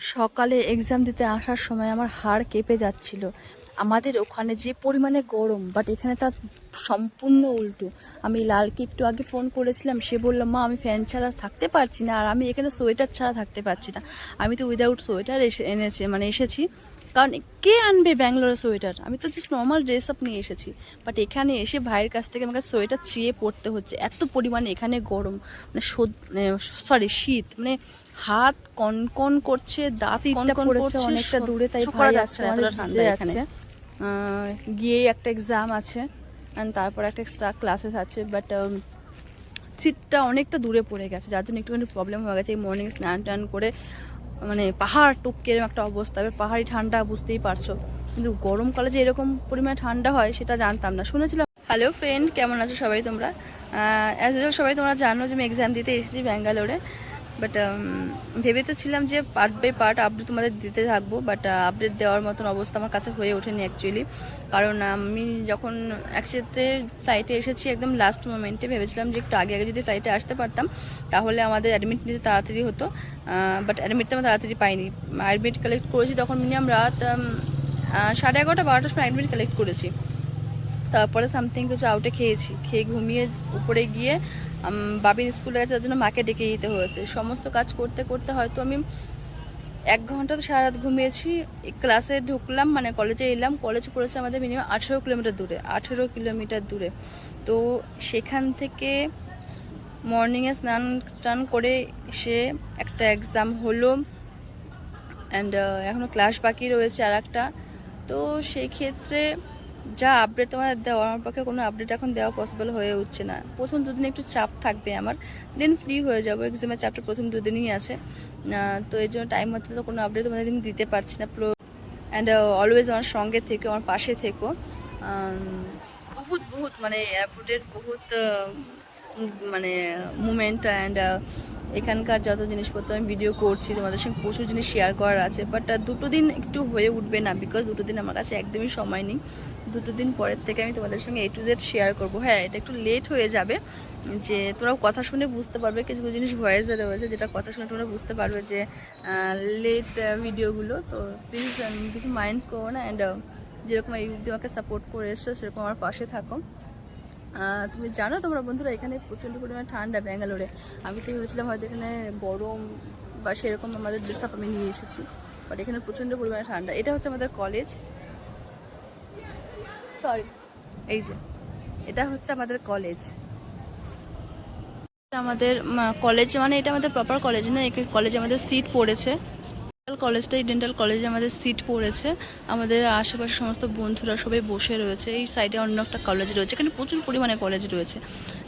সকালে এক্সাম দিতে আসার সময় আমার হাড় কেঁপে যাচ্ছিল। আমাদের ওখানে যে পরিমাণে গরম বাট এখানে তার সম্পূর্ণ উল্টো। আমি লালকে একটু আগে ফোন করেছিলাম, সে বলল, মা, আমি ফ্যান ছাড়া থাকতে পারছি না, আর আমি এখানে সোয়েটার ছাড়া থাকতে পারছি না। আমি তো উইদাউট সোয়েটার এসে এনেছি মানে এসেছি। কারণ কে আনবে ব্যাঙ্গালোরে সোয়েটার? আমি তো জাস্ট নর্মাল ড্রেস আপ নিয়ে এসেছি। বাট এখানে এসে ভাইয়ের কাছ থেকে আমাকে সোয়েটার চেয়ে পড়তে হচ্ছে। এত পরিমাণে এখানে গরম মানে সরি শীত। মানে হাত কনকন করছে দাঁত কনকন করছে অনেকটা দূরে, তাই ভাই যাচ্ছে না ঠান্ডা এখানে। গিয়ে একটা এক্সাম আছে অ্যান্ড তারপর একটা এক্সট্রা ক্লাসেস আছে বাট সিটটা অনেকটা দূরে পড়ে গেছে যার জন্য একটুখানি প্রবলেম হয়ে গেছে। এই মর্নিং স্নান টান করে মানে পাহাড় টুপকে এরকম একটা অবস্থা, এবার পাহাড়ি ঠান্ডা বুঝতেই পারছ। কিন্তু গরমকালে যে এরকম পরিমাণে ঠান্ডা হয় সেটা জানতাম না। শুনেছিলাম হ্যালো ফ্রেন্ড কেমন আছো সবাই তোমরা? অ্যাজ সবাই তোমরা জানো যে আমি এক্সাম দিতে এসেছি ব্যাঙ্গালোরে। বাট ভেবে তো ছিলাম যে পার্ট বাই পার্ট আপডেট তোমাদের দিতে থাকব বাট আপডেট দেওয়ার মতন অবস্থা আমার কাছে হয়ে ওঠেনি অ্যাকচুয়ালি কারণ আমি যখন একসাথে ফ্লাইটে এসেছি একদম লাস্ট মোমেন্টে ভেবেছিলাম যে একটু আগে আগে যদি ফ্লাইটে আসতে পারতাম, তাহলে আমাদের অ্যাডমিট নিতে তাড়াতাড়ি হতো বাট অ্যাডমিটটা আমি তাড়াতাড়ি পাইনি। অ্যাডমিট কালেক্ট করেছি তখন মিনিমাম রাত সাড়ে এগারোটা, বারোটার সময় অ্যাডমিট কালেক্ট করেছি। তারপরে সামথিং কিছু আউটে খেয়েছি। খেয়ে ঘুমিয়ে উপরে গিয়ে বাবির স্কুলে গেছে, তার জন্য মাকে ডেকে দিতে হয়েছে। সমস্ত কাজ করতে করতে হয়তো আমি এক ঘণ্টা তো সারা রাত ঘুমিয়েছি ক্লাসে ঢুকলাম মানে কলেজে এলাম। কলেজ পড়েছে আমাদের মিনিমাম আঠেরো কিলোমিটার দূরে, আঠেরো কিলোমিটার দূরে। তো সেখান থেকে মর্নিংয়ে স্নান টান করে সে একটা এক্সাম হলো অ্যান্ড এখনও ক্লাস বাকি রয়েছে আর একটা তো সেই ক্ষেত্রে যা আপডেট তোমাদের দেওয়া, আমার পক্ষে কোনো আপডেট এখন দেওয়া পসিবল হয়ে উঠছে না। প্রথম দুদিন একটু চাপ থাকবে আমার। দেন ফ্রি হয়ে যাব এক্সামের চাপটা প্রথম দুদিনই আছে। তো এই জন্য টাইম মতো তো কোনো আপডেট তোমাদের আমি দিতে পারছি না। অ্যান্ড অলওয়েজ আমার সঙ্গে থেকো, আমার পাশে থেকো। বহুত বহুত মানে এয়ারপোর্টের বহুত মানে মুমেন্ট অ্যান্ড এখানকার যত জিনিসপত্র আমি ভিডিও করছি, তোমাদের সঙ্গে প্রচুর জিনিস শেয়ার করার আছে। বাট দুটো দিন একটু হয়ে উঠবে না বিকজ দুটো দিন আমার কাছে একদমই সময় নেই। দুটো দিন পরের থেকে আমি তোমাদের সঙ্গে এ টু জেড শেয়ার করব। হ্যাঁ এটা একটু লেট হয়ে যাবে, যে তোমরা কথা শুনে বুঝতে পারবে, কিছু কিছু জিনিস ভয়েসে রয়েছে, যেটা কথা শুনে তোমরা বুঝতে পারবে যে লেট ভিডিওগুলো তো প্লিজ কিছু মাইন্ড করো না অ্যান্ড যেরকম এই আমাকে সাপোর্ট করে এসছো, সেরকম আমার পাশে থাকো। তুমি জানো তোমরা বন্ধুরা, এখানে প্রচণ্ড পরিমাণে ঠান্ডা ব্যাঙ্গালোরে। আমি তো ভেবেছিলাম হয়তো এখানে গরম বা সেরকম আমাদের ড্রেস আপ আমি নিয়ে এসেছি বাট এখানে প্রচণ্ড পরিমাণে ঠান্ডা। এটা হচ্ছে আমাদের কলেজ সরি এই যে এটা হচ্ছে আমাদের কলেজ আমাদের কলেজ মানে এটা আমাদের প্রপার কলেজ না এখানে কলেজে আমাদের সিট পড়েছে। কলেজটাই ডেন্টাল কলেজে আমাদের সিট পড়েছে। আমাদের আশেপাশে সমস্ত বন্ধুরা সবাই বসে রয়েছে। এই সাইডে অন্য একটা কলেজ রয়েছে এখানে প্রচুর পরিমাণে কলেজ রয়েছে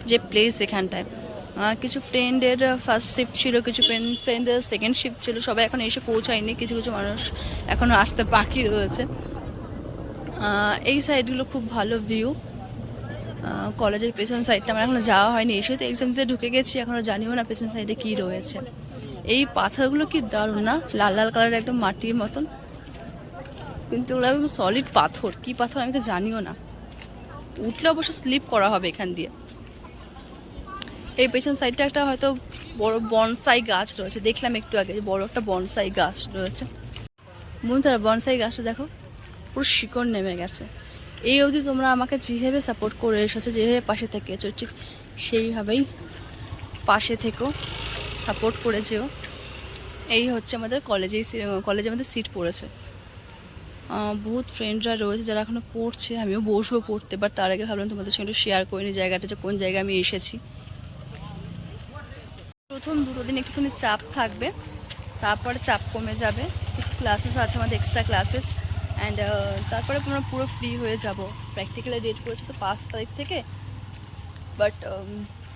যে প্লেস এখানটায়। কিছু ফ্রেন্ডের ফার্স্ট শিফট ছিল কিছু ফ্রেন্ড ফ্রেন্ডের সেকেন্ড শিফট ছিল সবাই এখন এসে পৌঁছায়নি কিছু কিছু মানুষ এখনও আসতে বাকি রয়েছে। এই সাইডগুলো খুব ভালো ভিউ কলেজের পেছন সাইডটা আমার এখনও যাওয়া হয়নি। এসে তো এক্সাম দিতে ঢুকে গেছি এখনও জানিও না পেছন সাইডে কি রয়েছে। এই পাথরগুলো কি দারুণ না? লাল লাল কালার একদম মাটির মতন। কিন্তু ওগুলো একদম সলিড পাথর। কি পাথর আমি তো জানিও না। উঠলে অবশ্য স্লিপ করা হবে এখান দিয়ে। এই পেছন সাইডটা একটা হয়তো বড় বনসাই গাছ রয়েছে। দেখলাম একটু আগে বড় একটা বনসাই গাছ রয়েছে। বন্ধুরা বনসাই গাছটা দেখো। পুরো শিকড় নেমে গেছে। এই অবধি তোমরা আমাকে যেভাবে সাপোর্ট করে এসেছ, যেভাবে পাশে থেকে এসেছ, ঠিক সেইভাবেই পাশে থেকেও সাপোর্ট করেছেও এই হচ্ছে আমাদের কলেজে কলেজে আমাদের সিট পড়েছে। বহুত ফ্রেন্ডরা রয়েছে যারা এখনও পড়ছে, আমিও বসবো পড়তে বাট তার আগে ভাবলাম তোমাদের সঙ্গে একটু শেয়ার করে নিই জায়গাটা, যে কোন জায়গায় আমি এসেছি। প্রথম দুটো দিন একটুখানি চাপ থাকবে, তারপরে চাপ কমে যাবে, কিছু ক্লাসেস আছে, আমাদের এক্সট্রা ক্লাসেস অ্যান্ড তারপরে তোমরা পুরো ফ্রি হয়ে যাব। প্র্যাকটিক্যালি ডেট করেছে তো পাঁচ তারিখ থেকে। বাট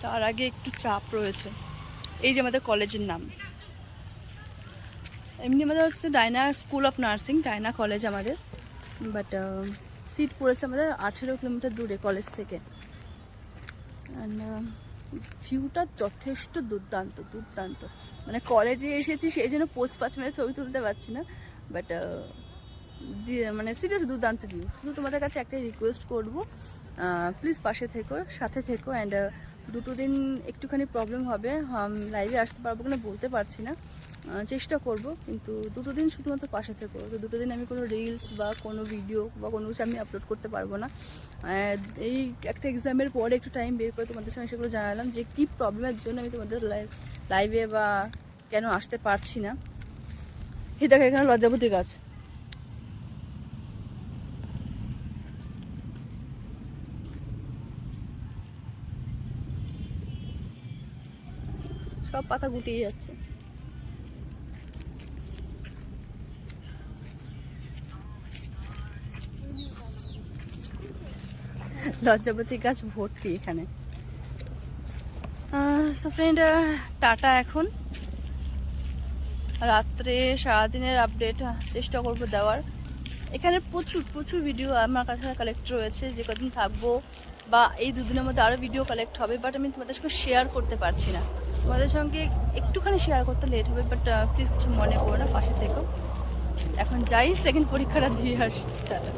তার আগে একটু চাপ রয়েছে। এই যে আমাদের কলেজের নাম। এমনি আমাদের হচ্ছে Diana school of nursing Diana college আমাদের। বাট সিট পড়েছে আমাদের আঠেরো কিলোমিটার দূরে কলেজ থেকে। অ্যান্ড ভিউটা যথেষ্ট দুর্দান্ত দুর্দান্ত। মানে কলেজে এসেছি, সেই জন্য পোস্ট পাঁচ মেরে ছবি তুলতে পারছি না। বাট মানে সিরিয়াস দুর্দান্ত ভিউ শুধু তোমাদের কাছে একটাই রিকোয়েস্ট করব প্লিজ পাশে থেকো, সাথে থেকো অ্যান্ড দুটো দিন একটুখানি প্রবলেম হবে। লাইভে আসতে পারব কিনা বলতে পারছি না। চেষ্টা করব, কিন্তু দুটো দিন শুধুমাত্র পাশে থেকো। তো দুটো দিন আমি কোনো রিলস বা কোনো ভিডিও বা কোনো কিছু আমি আপলোড করতে পারব না। এই একটা এক্সামের পরে একটু টাইম বের করে তোমাদের সঙ্গে সেগুলো জানালাম যে কী প্রবলেমের জন্য আমি তোমাদের লাইভ লাইভে বা কেন আসতে পারছি না। হে দেখো, এখানে লজ্জাপতির গাছ। সব পাতা গুটিয়ে যাচ্ছে। লজ্জাপতি গাছ ভর্তি এখানে। ফ্রেন্ড টাটা এখন। রাত্রে সারাদিনের আপডেট চেষ্টা করব দেওয়ার। এখানে প্রচুর প্রচুর ভিডিও আমার কাছে কালেক্ট রয়েছে, যে কদিন থাকব বা এই দুদিনের মধ্যে আরও ভিডিও কালেক্ট হবে বাট আমি তোমাদের সঙ্গে শেয়ার করতে পারছি না। তোমাদের সঙ্গে একটুখানি শেয়ার করতে লেট হবে বাট প্লিজ কিছু মনে করো না, পাশে থেকো। এখন যাই সেকেন্ড পরীক্ষাটা দিয়ে আসি। টাটা।